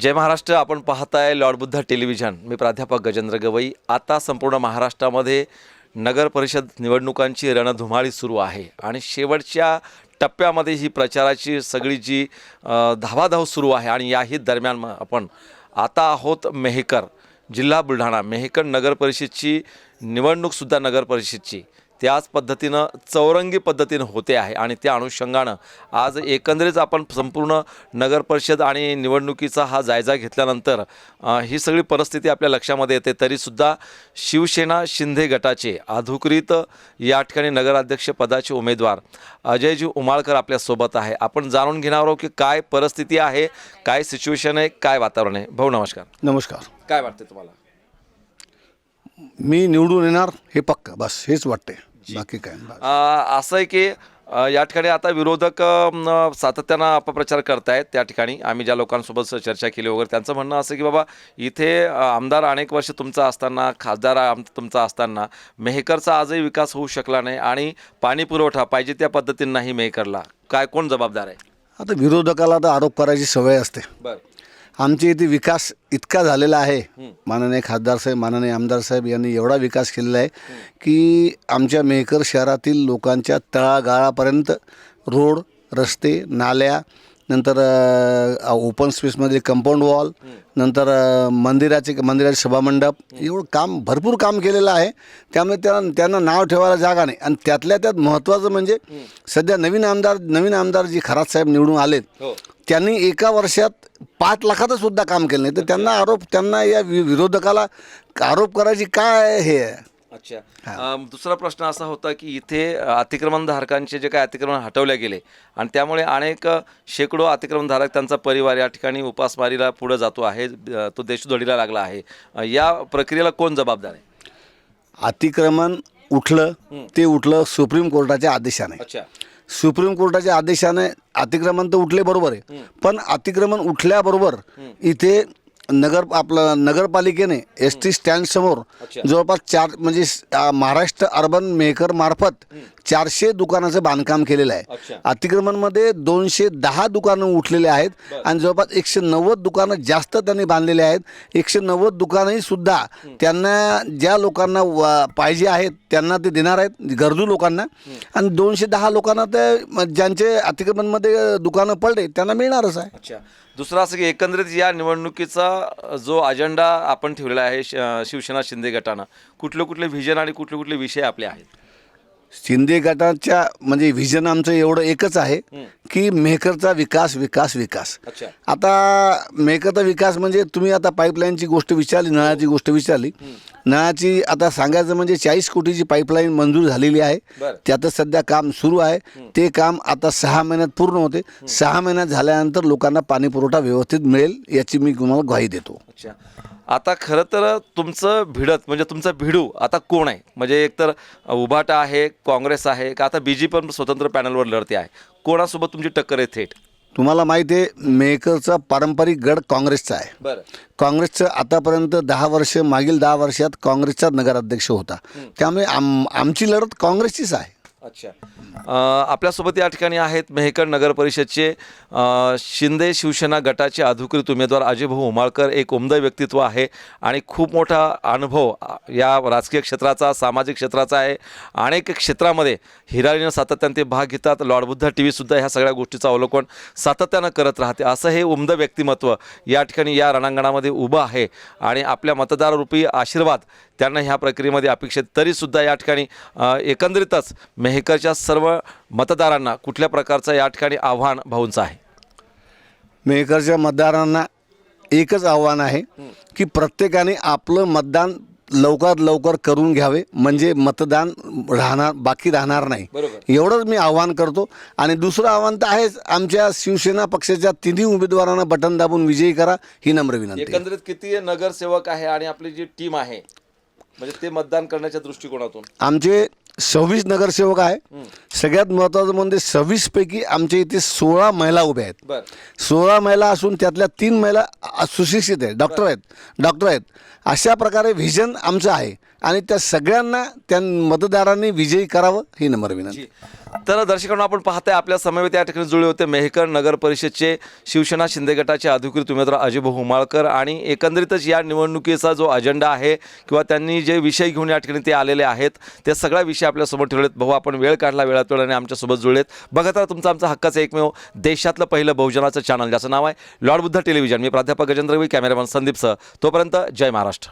जय महाराष्ट्र आपण पाहताय Lord Buddha television. मी प्राध्यापक गजेंद्र गवई. आता संपूर्ण महाराष्ट्रामध्ये नगर परिषद निवडणुकांची रणधुमाळी सुरू आहे आणि शेवटच्या टप्प्यामध्ये ही प्रचाराची सगळी जी धावाधाव सुरू आहे आणि याही दरम्यान मग आपण आता आहोत मेहकर जिल्हा बुलढाणा. मेहकर नगर परिषदची निवडणूकसुद्धा नगर परिषदची. त्याच पद्धतीनं चौरंगी पद्धतीनं होते आहे. आणि त्या अनुषंगानं आज एकंदरीत आपण संपूर्ण नगर परिषद आणि निवडणुकीचा हा जायजा घेतल्यानंतर ही सगळी परिस्थिती आपल्या लक्षामध्ये येते. तरीसुद्धा शिवसेना शिंदे गटाचे अधिकृत या ठिकाणी नगराध्यक्ष पदाचे उमेदवार अजयजी उमाळकर आपल्यासोबत आहे. आपण जाणून घेणार आहोत की काय परिस्थिती आहे काय सिच्युएशन आहे काय वातावरण आहे. भाऊ नमस्कार. नमस्कार. काय वाटते तुम्हाला? मी निवडून येणार हे पक्क बस हेच वाटते बाकी काय. असं आहे की अ, या ठिकाणी आता विरोधक अ, सातत्यानं अपप्रचार करतायत त्या ठिकाणी. आम्ही ज्या लोकांसोबत चर्चा केली वगैरे त्यांचं म्हणणं असं की बाबा इथे अ, आमदार अनेक वर्ष तुमचा असताना खासदार आम तुमचा असताना मेहकरचा आजही विकास होऊ शकला नाही आणि पाणी पुरवठा पाहिजे त्या पद्धतीने नाही मेहकरला. काय कोण जबाबदार आहे? आता विरोधकाला तर आरोप करायची सवय असते. बरं. आमच्या इथे विकास इतका झालेला आहे माननीय खासदार साहेब माननीय आमदार साहेब यांनी एवढा विकास केलेला आहे की आमच्या मेहकर शहरातील लोकांच्या तळागाळापर्यंत रोड रस्ते नाल्या नंतर ओपन स्पेसमध्ये कंपाऊंड वॉल नंतर मंदिराचे मंदिराचे सभामंडप एवढं काम भरपूर काम केलेलं आहे. त्यामुळे त्यांना त्यांना नाव ठेवायला जागा नाही. आणि त्यातल्या त्यात महत्त्वाचं म्हणजे सध्या नवीन आमदार नवीन आमदार जी खरात साहेब निवडून आलेत हो. त्यांनी एका वर्षात पाच लाखाचं सुद्धा काम केलं नाही. तर त्यांना आरोप त्यांना या वि- विरोधकाला आरोप करायची काय हे? आहे अच्छा. अम, दुसरा प्रश्न असा होता की इथे अतिक्रमणधारकांचे जे काय अतिक्रमण हटवले गेले आणि त्यामुळे अनेक शेकडो अतिक्रमणधारक त्यांचा परिवार या ठिकाणी उपासमारीला पुढे जातो आहे अ, तो देशदोडीला लागला आहे. अ, या प्रक्रियेला कोण जबाबदार आहे? अतिक्रमण उठलं ते उठलं सुप्रीम कोर्टाच्या आदेशाने. अच्छा. सुप्रीम कोर्टाच्या आदेशाने अतिक्रमण तर उठले बरोबर आहे. पण अतिक्रमण उठल्याबरोबर इथे नगर आपलं नगरपालिकेने एस टी स्टँड समोर अच्छा. जवळपास चार म्हणजे महाराष्ट्र अर्बन मेकर मार्फत चारशे दुकानाचं बांधकाम केलेलं आहे. अतिक्रमणमध्ये दोनशे दहा दुकानं उठलेले आहेत आणि जवळपास एकशे नव्वद दुकानं जास्त त्यांनी बांधलेले आहेत. एकशे नव्वद दुकानंही सुद्धा त्यांना ज्या लोकांना पाहिजे आहेत त्यांना ते देणार आहेत गरजू लोकांना. आणि दोनशे दहा लोकांना ते ज्यांचे अतिक्रमणमध्ये दुकानं पडले त्यांना मिळणारच आहे. दुसरं असं की एकंदरीत या निवडणुकीचा जो अजेंडा आपण ठेवलेला आहे श- शिवसेना शिंदे गटानं कुठले कुठले व्हिजन आणि कुठले कुठले विषय आपले आहेत? शिंदे गटाच्या म्हणजे व्हिजन आमचं एवढं एकच आहे. की मेहकरचा विकास विकास विकास. अच्छा. आता मेकरचा विकास म्हणजे तुम्ही आता पाईपलाईनची गोष्ट विचारली नळाची गोष्ट विचारली. नळाची आता सांगायचं म्हणजे चाळीस कोटीची पाईपलाईन मंजूर झालेली आहे. बरं. त्याचं सध्या काम सुरू आहे. ते काम आता सहा महिन्यात पूर्ण होते. सहा महिन्यात झाल्यानंतर लोकांना पाणी पुरवठा व्यवस्थित मिळेल याची मी तुम्हाला ग्वाही देतो. अच्छा. आता खरं तर तुमचं भिडत म्हणजे तुमचं भिडू आता कोण आहे? म्हणजे एकतर उभाटा आहे काँग्रेस आहे का आता बी जे पण स्वतंत्र पॅनलवर लढते आहे. कोणासोबत तुमची टक्कर आहे थेट? तुम्हाला माहिती आहे मेकरचा पारंपरिक गड काँग्रेसचा आहे. बरं. काँग्रेसचं आतापर्यंत दहा वर्ष मागील दहा वर्षात काँग्रेसचा नगराध्यक्ष होता. त्यामुळे आम आमची लढत काँग्रेसचीच आहे. अच्छा. आपल्यासोबत या ठिकाणी आहेत मेहकर नगर परिषदचे शिंदे शिवसेना गटाचे अधिकृत उमेदवार अजयभाऊ उमाळकर. एक उमदं व्यक्तित्व आहे आणि खूप मोठा अनुभव या राजकीय क्षेत्राचा सामाजिक क्षेत्राचा आहे. अनेक क्षेत्रामध्ये हिराळीनं सातत्याने ते भाग घेतात. लॉर्डबुद्धा टी व्हीसुद्धा ह्या सगळ्या गोष्टीचं अवलोकन सातत्यानं करत राहते. असं हे उमदं व्यक्तिमत्व या ठिकाणी या रणांगणामध्ये उभं आहे आणि आपल्या मतदाररूपी आशीर्वाद त्यांना ह्या प्रक्रियेमध्ये अपेक्षित. तरीसुद्धा या ठिकाणी एकंदरीतच मेहकरच्या सर्व मतदारांना कुठल्या प्रकारचं या ठिकाणी आव्हान भाऊंचं आहे? मेहकरच्या मतदारांना एकच आव्हान आहे की प्रत्येकाने आपलं मतदान लवकरात लवकर करून घ्यावे म्हणजे मतदान राहणार बाकी राहणार नाही. एवढंच मी आव्हान करतो. आणि दुसरं आव्हान तर आहेच आमच्या शिवसेना पक्षाच्या तिन्ही उमेदवारांना बटन दाबून विजयी करा ही नम्र विनंती. एकंदरीत किती नगरसेवक आहे आणि आपली जी टीम आहे म्हणजे ते मतदान करण्याच्या दृष्टिकोनातून? आमचे सव्वीस नगरसेवक आहे. सगळ्यात महत्त्वाचं म्हणजे सव्वीस पैकी आमच्या इथे सोळा महिला उभ्या आहेत. सोळा महिला असून त्यातल्या तीन महिला सुशिक्षित आहेत डॉक्टर आहेत डॉक्टर आहेत. अशा प्रकारे व्हिजन आमचं आहे. आणि त्या सगळ्यांना त्या मतदारांनी विजयी करावं ही नम्र विनंती. तर दर्शकांना आपण पाहताय आपल्या समवेत या ठिकाणी जुळले होते मेहकर नगर परिषदचे शिवसेना शिंदे गटाचे अधिकृत उमेदवार अजयभाऊ हुमाळकर आणि एकंदरीतच या निवडणुकीचा जो अजेंडा आहे किंवा त्यांनी जे विषय घेऊन या ठिकाणी ते आलेले आहेत ते सगळ्या विषय आपल्यासमोर ठेवलेत. भाऊ आपण वेळ काढला वेळात वेळ आणि आमच्यासोबत जुळलेत. बघत राहा तुमचा आमचा हक्काचं एकमेव देशातलं पहिलं बहुजनाचं चॅनल ज्याचं नाव आहे लॉर्ड बुद्ध टेलिव्हिजन. मी प्राध्यापक गजेंद्र रवी कॅमेरामॅन संदीप सह तोपर्यंत जय महाराष्ट्र.